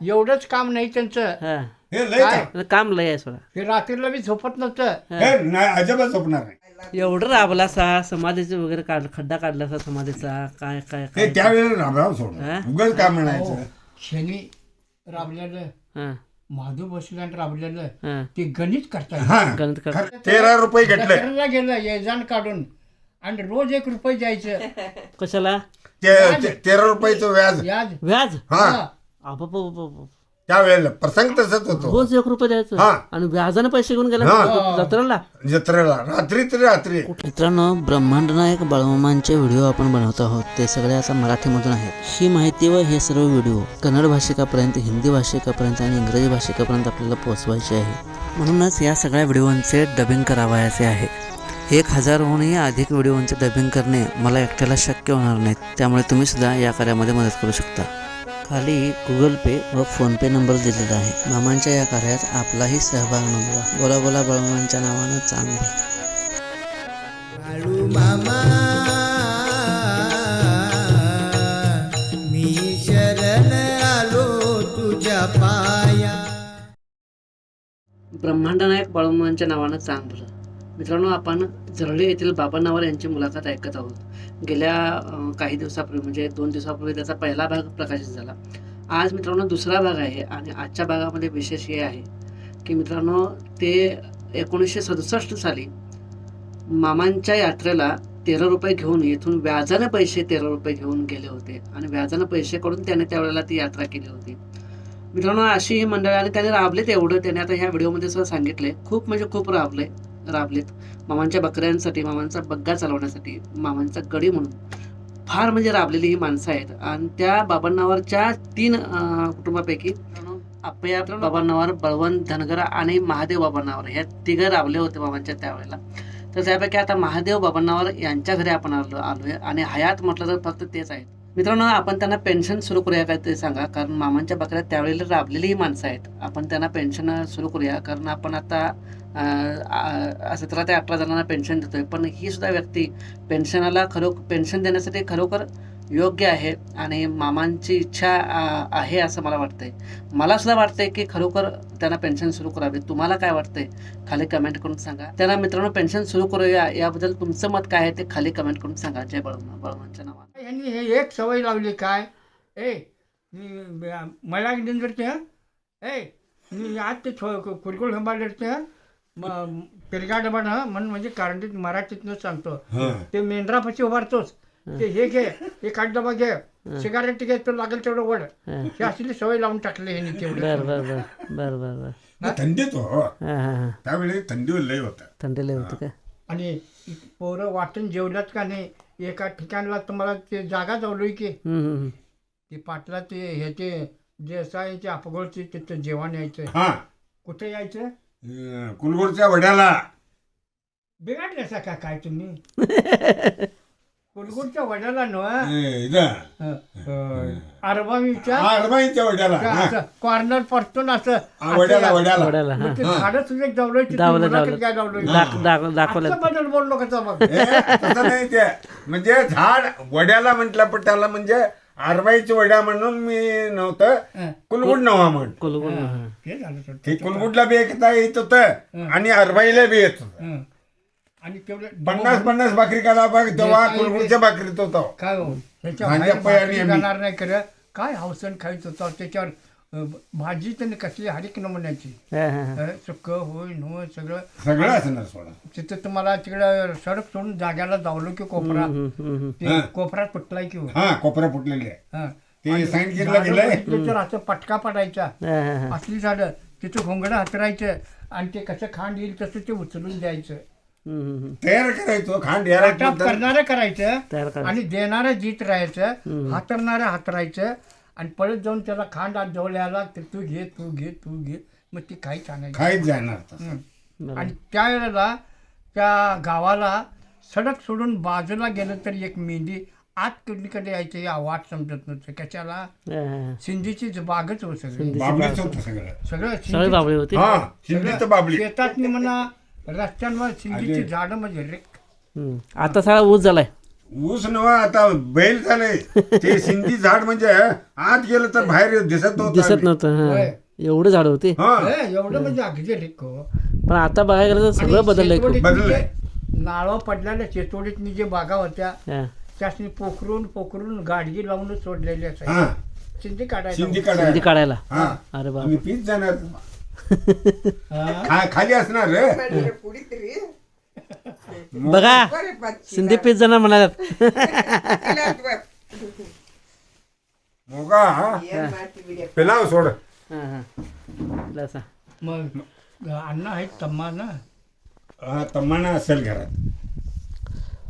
एवढंच काम नाही त्यांचं. हा. हे लय काय? काम. काम लय आहे सोडा. हे रात्रीला बी झोपत नव्हतं. हे नाही अजिबात झोपणार नाही. एवढं राबला सा समाधीचे वगैरे काढ खड्डा काढला सा समाधीचा काय काय हे काय? त्यावेळेला रामराव सोड. हा? उगाच काय म्हणायचं शनी राबलेलं हा. महादू बसल्यानं राबलेलं हा. ते गणित करतात हा. गणित कर तेरा रुपये घेतले. गेलं येजान काढून. आणि रोज एक रुपये द्यायचं. कशाला? ते ते- तेरा रुपयाचं व्याज. याज व्याज? हा. त्यावेळेला प्रसंग तसंच होतो. रोज एक रुपये द्यायचं. हा. आणि व्याजाने पैसे घेऊन गेला हा. जत्रेला. जत्रेला. रात्री तरी रात्री. मित्रांनो ब्रह्मांड नायक बाळमामांचे व्हिडिओ आपण बनवत आहोत. ते सगळे आता मराठीमधून आहेत. ही माहिती व हे सर्व व्हिडिओ कन्नड भाषिकापर्यंत हिंदी भाषिकापर्यंत आणि इंग्रजी भाषिकापर्यंत आपल्याला पोहोचवायचे आहे. म्हणूनच या सगळ्या व्हिडिओंचे डबिंग करावयाचे आहे. एक हजारहूनही अधिक व्हिडिओंचे डबिंग करणे मला एकट्याला शक्य होणार नाही. त्यामुळे तुम्ही सुद्धा या कार्यामध्ये मदत करू शकता. खाली गुगल पे व फोनपे नंबर दिलेला आहे. मामांच्या या कार्यात आपलाही सहभाग नोंदवा. बोला बोला बळमांच्या नावानं चांगलं. मामा मी शरण आलो तुझ्या पाया. ब्रह्मांड नायक बाळूमांच्या नावानं चांगलं. मित्रांनो आपण जरळी येथील बाबा नावर यांची मुलाखत ऐकत आहोत. गेल्या काही दिवसापूर्वी म्हणजे दोन दिवसापूर्वी त्याचा पहिला भाग प्रकाशित झाला. आज मित्रांनो दुसरा भाग आहे आणि आजच्या भागामध्ये विशेष हे आहे की मित्रांनो ते एकोणीसशे सदुसष्ट साली मामांच्या यात्रेला तेरा रुपये घेऊन येथून व्याजाने पैसे तेरा रुपये घेऊन गेले होते आणि व्याजाने पैसे करून त्याने त्यावेळेला ती यात्रा केली होती. मित्रांनो अशी ही मंडळी आणि त्याने राबलेत एवढं त्याने आता ह्या व्हिडिओमध्ये सुद्धा सांगितले खूप म्हणजे खूप राबले. राबलेत. मामांच्या बकऱ्यांसाठी मामांचा बग्गा चालवण्यासाठी मामांचा गडी म्हणून. फार म्हणजे राबलेली ही माणसं आहेत. आणि त्या बाबांनावरच्या तीन कुटुंबापैकी अप्पया बाबांनावर बळवंत धनगर आणि महादेव बाबांनावर. ह्या तिघं राबले होते मामांच्या त्यावेळेला. तर त्यापैकी आता महादेव बाबांनावर यांच्या घरी आपण आलो आलोय. आणि हयात म्हटलं तर फक्त तेच आहेत. मित्रांनो आपण त्यांना पेन्शन सुरू करूया काय ते सांगा कारण मामांच्या बकऱ्यात त्यावेळेला राबलेली ही माणसं आहेत. आपण त्यांना पेन्शन सुरू करूया कारण आपण आता सतरा ते अठरा जणांना पेन्शन देतोय. पण ही सुद्धा व्यक्ती पेन्शनाला खरो पेन्शन देण्यासाठी खरोखर योग्य आहे आणि मामांची इच्छा आहे असं मला वाटतंय. मला सुद्धा वाटतंय की खरोखर त्यांना पेन्शन सुरू करावी. तुम्हाला काय वाटतंय? खाली कमेंट करून सांगा. त्यांना मित्रांनो पेन्शन सुरू करूया. याबद्दल तुमचं मत काय आहे ते खाली कमेंट करून सांगा. जय बळमा बळमांच्या नावात यांनी हे एक सवय लावली काय? ए मला ए मी आज ते कुरकुळ संभाळते मग पेरगा डबा ना म्हण म्हणजे कारणीत मराठीतनं सांगतो. ते मेंढरापाशी उभारतोच. ते हे घे. हे डबा घे. सिगारेट घे तो लागेल तेवढं वड हं. असली सवय लावून टाकली ह्यांनी बर तेवढं. बर बर बर. बर बर नाही, थंडीत हो. हां हां हां. त्यावेळी थंडी लय होतं थंडीला होतं का? आणि पोरं वाटून जेवल्यात का नाही एका ठिकाणला तुम्हाला ते जागा जावलोय की? हम्म, हम्म, हम्म. ते पाटला ते ह्याचे जे असायचे अपघडचे तिथं जेवण यायचं. हा. कुठे यायचं? अं, कुलगुरच्या वड्याला. बिघडल्यासा का काय तुम्ही? कुलगुडच्या वड्याला न ए, इथं. अरबावीच्या हा, अडबाईच्या वड्याला हा. कॉर्नर परतून असं हा, वड्याला वड्याला वड्याला मग हां ते झाडं. दाख दाख दाखवलं बदल बोललो ए, तसं नाही ते म्हणजे झाड वड्याला म्हटलं पण त्याला म्हणजे आरबाईची वड्या म्हणून मी नव्हतं. कुलगुड नव्हा म्हण हां. झालं. ते कुलगुडला बी एकता येत होतं आणि अरबाईला बी येत होतं हं. आणि तेवढं पन्नास पन्नास भाकरी करा बघ तेव्हा कुलगुडच्या भाकरीत होतो काय हो त्याच्या भांड्या बाहेर पै आणि भाकरी आम्ही. जाणार नाही खरं काय हवसन खायचं होतं त्याच्यावर अं, भाजी तर कसली हरिक नमुन्याची हां, हां, हां. अं, सुक्क होय नो सगळं सगळं असणार सोडा तिथं तुम्हाला तिकडं सडक सोडून जाग्याला जावलो की कोपरा हम्म, हम्म, हम्म. ते कोपरा तुटलाय की हो. हा कोपऱ्या फुटलेले आहे. हं. ते आणि सांगितलं झाडं गेलंय बघितलं तर असं पटका पडायचा हां, हां, हां. असली झाडं तिथं घोंगडं हातरायचं आणि ते कसं खांड येईल तसं ते उचलून द्यायचं. तयार करायचो खांड वाटप करणारं करायचं आणि देणारं जीत राहायचं हातरणारं हातरायचं आणि परत जाऊन त्याला खांड आत जवळ यायला ते तू घे तू घे तू घे. मग ती काही आणायची खाईत जाणार तसं. आणि त्यावेळेला त्या गावाला सडक सोडून बाजूला गेलं तर एक मेंढी आत कुणीकडे यायचं या वाट समजत नव्हतं. कशाला? हां. सिंधीची बागच सगळी. बाबलीच होतं सगळं. सगळं सगळे सिंधी- बाबळे होते? हा शिंदीचं बाबली शेतात म्हणा रस्त्यांवर सिंधीची. झाडं म्हणजे हम्म. आता सगळा ऊस झालाय. ऊस नवा आता बैल झाले. ते सिंधी झाड म्हणजे आत गेलं तर बाहेर दिसत नव्हतं दिसत नव्हतं हा. होय. एवढे झाड होते. हा. एवढं म्हणजे अगदी रिको पण आता बघायला गेलं तर सगळं बदललंय. खूप बदललंय. नाळं पडलेल्या शेतोडीत जे बागा होत्या हा. त्यासनी पोखरून पोखरून गाडगी लावून सोडलेली असायची. हा. चिंती काढायची सिंधी सिंधी काढायला. काढायला. हा. अरे आम्ही पीच जाणार हा. खा- खाली असणार रे बघा सिंधी पीस जण म्हणाल्यात. मोगा पेलाव सोड. हा, हा. मग अण्णा आहेत तम्मा ना? हा, तम्माना असेल घरात.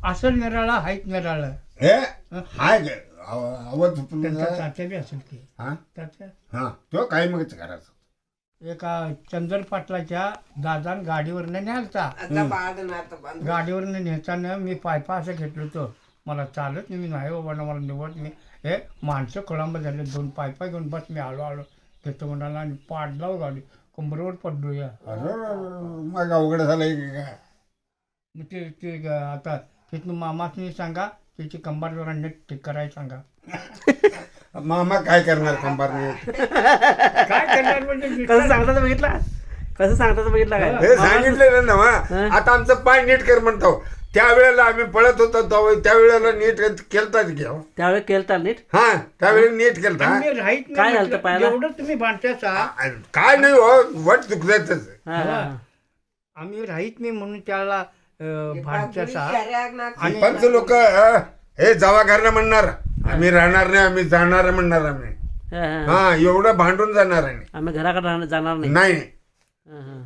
असेल निराळा आहेत निराळा. हे? हाय ग. आव- आवाज त्यांचा तात्या बी असेल की. हा? तात्या हा तो काय मग घरात. एका चंदर पाटलाच्या दादान गाडीवरनं न्यालता. गाडीवरनं नेताना मी पायपा असं घेतलं होतं. मला चालत नाही मी नाही बाबा ना मला निवड मी हे माणसं खोळंब झाले दोन पायपा घेऊन बस मी आलो आलो. घेतो म्हणाला आणि पाडला हो गाडी कंबरवर पडलो या. अरे मग अवघड झालंय की काय? मग ते ते ग- आता तिथून मामासनी सांगा त्याची कंबर जरा नीट ठीक करायला सांगा. मामा काय करणार कंबारने? काय करणार म्हणजे कसं सांगतात बघितला? कसं सांगतात बघितला काय? हे सांगितलेलं ना वा. आता आमचं पाय नीट कर म्हणतो. त्यावेळेला आम्ही पळत होतो तेव्हा- त्यावेळेला नीट केलतात की अहो. त्यावेळी केलता नीट? हा त्यावेळेला नीट केलता. राहीत काय नाही झालं म्हटलं. पायाला? एवढं तुम्ही काय नाही हो वट चुकल्यातच हा, हा, हा. आम्ही राहीत नाही म्हणून त्याला अं, भांडत्याचा आणि पंच लोक हे जावा घरला म्हणणार. आम्ही राहणार नाही आम्ही जाणार म्हणणार आम्ही. हा, एवढं भांडून जाणार आहे. आम्ही घराकडे राहणार- जाणार नाही. नाही. हा, हा.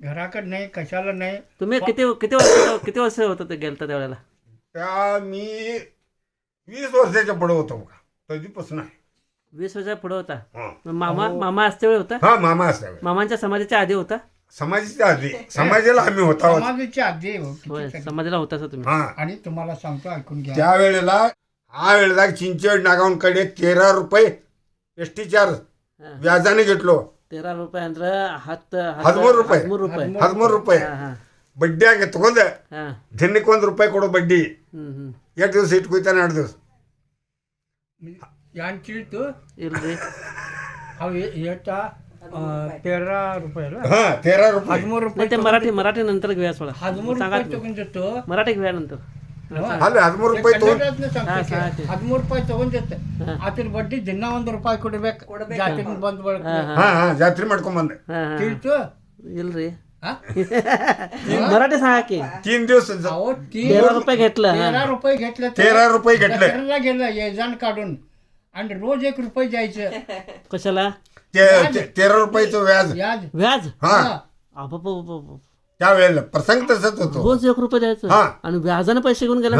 घराकडे नाही कशाला नाही. तुम्ही किती किती वर्ष किती वर्ष होतं ते गेलता त्यावेळेला त्या मी वीस वर्षाच्या पुढे होतो बघा कधीपासून आहे. वीस वर्षा पुढे होता? हा. मग मामा मामा असते वेळ होता? हा मामा असावे मामांच्या समाजाच्या आधी होता? समाजाच्या आधी समाजाला आम्ही होता. समाजाची आधी हो, होय. समाजाला होता असं तुम्ही. हा. आणि तुम्हाला सांगतो ऐकून घ्या. त्यावेळेला ಆ ವೇಳೆದಾಗ ಚಿಂಚೋಡಿ ನಾಗವನ ಕಡೆ ತೇರಾ ರೂಪಾಯಿ ಎಷ್ಟಿ ಚಾರ್ಜ್? ವ್ಯಾಜಾನೇ ಗಿಟ್ಲು ತೇರಾ ರೂಪಾಯಿ ಅಂದ್ರೆ ಹತ್ತು ಹದಿಮೂರು ರೂಪಾಯಿ. ಹದಿಮೂರು ರೂಪಾಯಿ. ಬಡ್ಡಿ ಬಡ್ಡಿಯಾಗಿ ತಗೊಂಡ. ದಿನಕ್ಕೆ ಒಂದು ರೂಪಾಯಿ ಕೊಡೋ ಬಡ್ಡಿ. ಎಷ್ಟು ದಿವಸ ಇಟ್ಕೊಯ್ತಾನೆ ಎರಡು ದಿವಸ. ಏನು ಚೀಟು ಇಲ್ರಿ ಅವು ಎಷ್ಟು? ತೇರಾ ರೂಪಾಯಿ ಹದಿಮೂರು ರೂಪಾಯಿ ಮರಾಠಿ ಮರಾಠಿ ನಂತರ ವ್ಯಾಸ ಹದಿಮೂರು ರೂಪಾಯಿ ತಗೊಂಡಿತ್ತು. ಮರಾಠಿಗೆ ವ್ಯಾ ನಂತರ. तुम्ही. तगून देतो मराठी घेऊया नंतर ಅಲ್ಲ ಹದಿಮೂರು ರೂಪಾಯಿ ತಗೊಂಡು ಕನ್ನಡದ್ನ ಹಾ, ಸಂಸ್ಕೃತಿ. ಸಾಕು. ಹದಿಮೂರು ರೂಪಾಯಿ ತಗೊಂಡಿತ್ತೆ ಹಾ. ಅದ್ರ ಬಡ್ಡಿ ದಿನ ಒಂದು ರೂಪಾಯಿ ಕೊಡ್ಬೇಕು ಜಾತಿ ಬಂದ್ ಬಳಕ ಹಾ ಹಾ ಹಾ ಹಾ ಜಾತ್ರೆ ಮಾಡ್ಕೊಂಡ್ ಬಂದೆ ಹಾ ಹಾ ತಿಳಿತು ಇಲ್ರಿ हा? मराठी सांगा की तीन दिवस अहो ती तेरा रुपये घेतलं हा. तेरा रुपये घेतलं तर तेरा रुपये घेतले दसऱ्याला गेलं येजान काढून आणि रोज एक रुपये द्यायचं कशाला ते- ते- तेरा रुपयाचं व्याज याज व्याज हा अबाबाबाबाबा. त्यावेळेला प्रसंग तसंच होतो. रोज एक रुपये द्यायचं. हा. आणि व्याजानं पैसे घेऊन गेला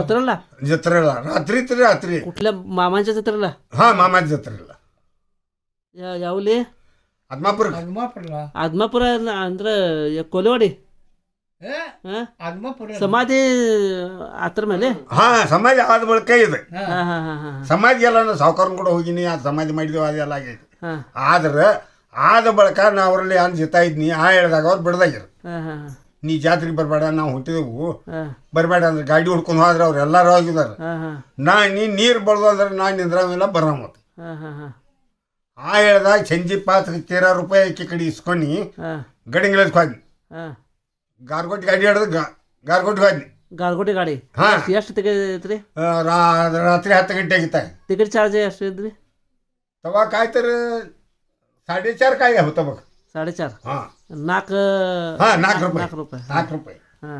जत्रेला? जत्रेला. रात्री तरी रात्री. कुठल्या मामाच्या जत्रेला? हा मामाच्या जत्रेला. या- यावले? आदमापूर. आदमापूर पडला आदमापुरा कोलेवाडी समाधी आत्र मेले हा समाज आज बळ काही येतं. समाज गेला ना सावकारांकडे होगी नाही आज समाज माहिती वाजायला लागेल. आज र ಆದ ಬಳಿಕ ನಾ ಅವರಲ್ಲಿ ಏನು ಜಿತಾ ಇದ್ನಿ ಆ ಹೇಳ್ದಾಗ ಅವ್ರು ಬಿಡ್ದಾಗಿರು ನೀ ಜಾತ್ರೆಗೆ ಬರಬೇಡ ನಾವು ಹುಟ್ಟಿದೆವು. ಬರಬೇಡ ಅಂದ್ರೆ ಗಾಡಿ ಹುಡ್ಕೊಂಡು ಹೋದ್ರೆ ಅವ್ರು ಎಲ್ಲರೂ ಹೋಗಿದ್ದಾರೆ ನಾ ನೀ ನೀರು ಬಳ್ದು ಅಂದ್ರೆ ನಾನು ನಿಂದ್ರಾವೆಲ್ಲ ಬರೋ ಆ ಹೇಳ್ದಾಗ ಸಂಜೆ ಪಾತ್ರೆ ತೀರ ರೂಪಾಯಿ ಆಕೆ ಕಡೆ ಇಸ್ಕೊಂಡು ಗಡಿಂಗ್ಳಕ್ಕೆ ಹೋದ್ನಿ. ಗಾರ್ಗೋಟಿ ಗಾಡಿ ಹಿಡ್ದು ಗಾರ್ಗೊಟ್ಟಿ ಗಾರ್ಗೋಟಿ ಹೋದ್ನಿ. ಗಾರ್ಗೋಟಿ ಗಾಡಿ? ಹಾಂ. ಎಷ್ಟು ತೆಗೆದೈತ್ರಿ ರಾತ್ರಿ ಹತ್ತು ಗಂಟೆ ಆಗಿತ್ತ ಟಿಕೆಟ್ ಚಾರ್ಜ್ ಎಷ್ಟು ಇದ್ರಿ? ತವಾ ಕಾಯ್ತಾರೆ साडेचार काय होतं बघ. साडेचार. नाक हा नाक रुपये. नाक रुपये. नाक रुपये. हा.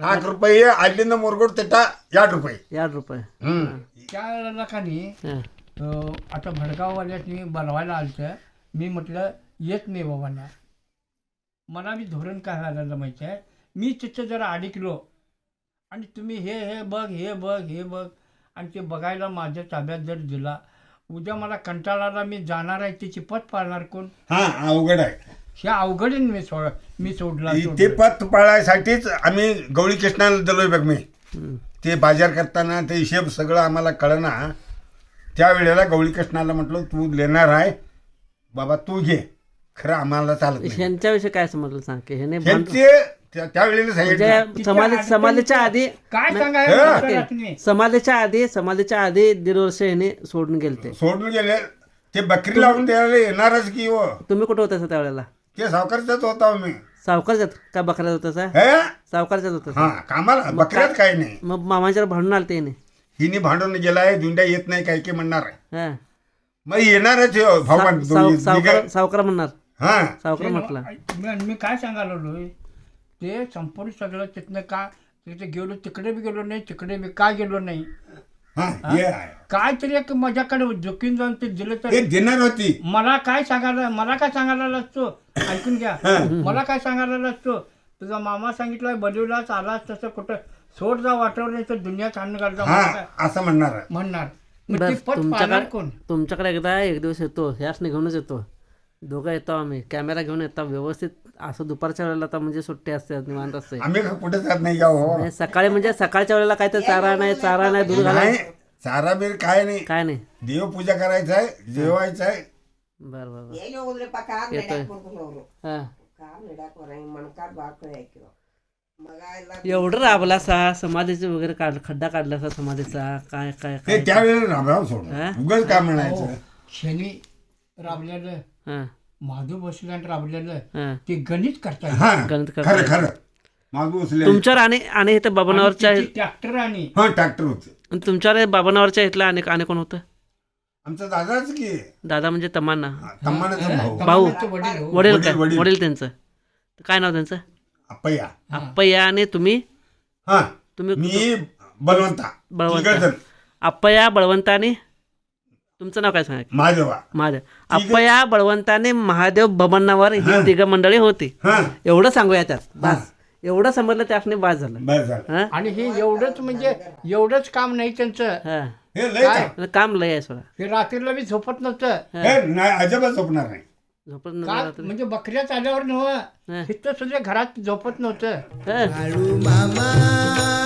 नाक रुपये अरविंद मोरगोड त्याचा याड रुपये. याड रुपये. त्या लोकांनी आता भडगाव आता भडगाववाल्यानी बनवायला आलतं मी म्हटलं येत नाही बाबांना मला मी धोरण काय लागलं माहिती आहे? मी तिथं जरा अडकलो. आणि तुम्ही हे हे बघ हे बघ हे बघ. आणि ते बघायला माझ्या ताब्यात जर दिला उद्या मला कंटाळाला मी जाणार आहे त्याची पत पाळणार कोण? हा अवघड आहे. हे अवघडीन मी सोड मी सोडला ते सोडलं. पत पाळायसाठीच आम्ही गवळी कृष्णाला दिलोय बघ मी. ते बाजार करताना ते हिशेब सगळं आम्हाला कळना. त्यावेळेला गवळी कृष्णाला म्हटलं तू लेणार आहे. बाबा तू घे. खरं आम्हाला चालत नाही. ह्यांच्याविषयी काय समजलं सांग की ह्याने भांड- ह्यांचे त्या- त्यावेळेला सांगितलं. म्हणजे समाधी समाधीच्या आधी काय सांगायला. तुम्ही? समाधीच्या आधी समाधीच्या आधी दीड वर्ष ह्याने सोडून गेलते. सोडून गेले. ते बकरी लावून द्यायला येणारच की हो. तुम्ही कुठं होता त्यावेळेला? ते सावकारचाच होता हो मी सावकारच्यात? का बकऱ्यात होता सा हे? सावकारच्यात होता हा कामाला बकऱ्यात काही नाही. मग मामाच्या भांडून आलते हिने हिने भांडून गेलाय दुंड्या येत नाही काय की म्हणणार आहे. हा. मग येणारच हो, साव- दोन्ही. सावकार सावकार म्हणणार. हा. सावकार म्हटलं. मी मी काय सांगायला लागलोय? ते संपूर्ण सगळं तिथनं का तिथे गेलो तिकडे बी गेलो नाही तिकडे बी काय गेलो नाही. हा हे? आहे. काय तरी एक माझ्याकडे झुकीन जाऊन ते दिलं तर ते देणार होती. मला काय सांगायला मला काय सांगायला लागतो? ऐकून घ्या. मला काय सांगायला लागतो? तुझा मामा सांगितलं बलिवलाच आलास तसं कुठं सोड जा वाटवर नाही तर दुनियात आणून घालता मला काय असं म्हणणार आहे. म्हणणार. मग बस ते पट पाहणार तुमच्याकडे कोण? तुमच्याकडे एकदा एक दिवस येतो ह्याच घेऊनच येतो. दोघं येतो आम्ही. कॅमेरा घेऊन येतो व्यवस्थित असं दुपारच्या वेळेला आता म्हणजे सुट्टी असते निवांत असते आम्ही का कुठे जात नाही का हो आणि सकाळी म्हणजे सकाळच्या वेळेला काय तर चारा नाही चारा नाही दूध घालाय नाही चारा बीर काय नाही काय नाही देवपूजा करायचं आहे जेवायचं आहे बरं बरं बरं ಎಲ್ಲಿ ಹೋದ್ರೆ ಪಕ್ಕ येतोय ಅವರು हा ಕಾರ್ ನೆಡಾಕ್ ಬರ ಮಣ್ಕಾರ್ ಬಾಳ್ಕೊಳಿ ಹಾಕಿರೋ ಮಗ ಎಲ್ಲ एवढं राबला सा समाधीचे वगैरे काढ खड्डा काढला सा समाधीचा काय काय ते काय त्यावेळेला रामराव हा? सोडून उगाच काय म्हणायचं शनी राबलेलं हा महादू बसल्यानं राबलेलं हा. ते गणित करता. हा गणित करता खरं मागू उचले तुमच्यावर आणि आणि इथं बाबनावरच्या ट्रॅक्टर आणि हा ट्रॅक्टर होते. आणि तुमच्यावर बाबनावरच्या इथलं आणि आणि कोण होतं? आमचा दादाच की. दादा म्हणजे तमांना तम्मानाचा भाऊ. वडील हो. वडील काय? वडील. वडील. त्यांचं. काय नाव त्यांचं? अप्पय्या अप्पय्या आणि तुम्ही? हा. तुम्ही मी बलवंता. बळवंता. तिघजण. अप्पया बळवंत आणि तुमचं नाव काय सांगा माझेवा महादेव अप्पया बळवंत आणि महादेव बबन्नावर ही तिघ मंडळी होती. हा. एवढं सांगूया त्यात. बस. एवढं समजलं त्याने बाद झालं. बरं झालं. हा? आणि हे एवढंच म्हणजे एवढंच काम नाही त्यांचं. हा. हे लय काय? काम. लय आहे सोडा. हे रात्रीला बी झोपत नव्हतं. हे. नाही अजिबात झोपणार नाही. झोपत का म्हणजे बकऱ्या चाल्यावर हा. नव्हतं इथं सुद्धा घरात झोपत नव्हतं. हा. मामा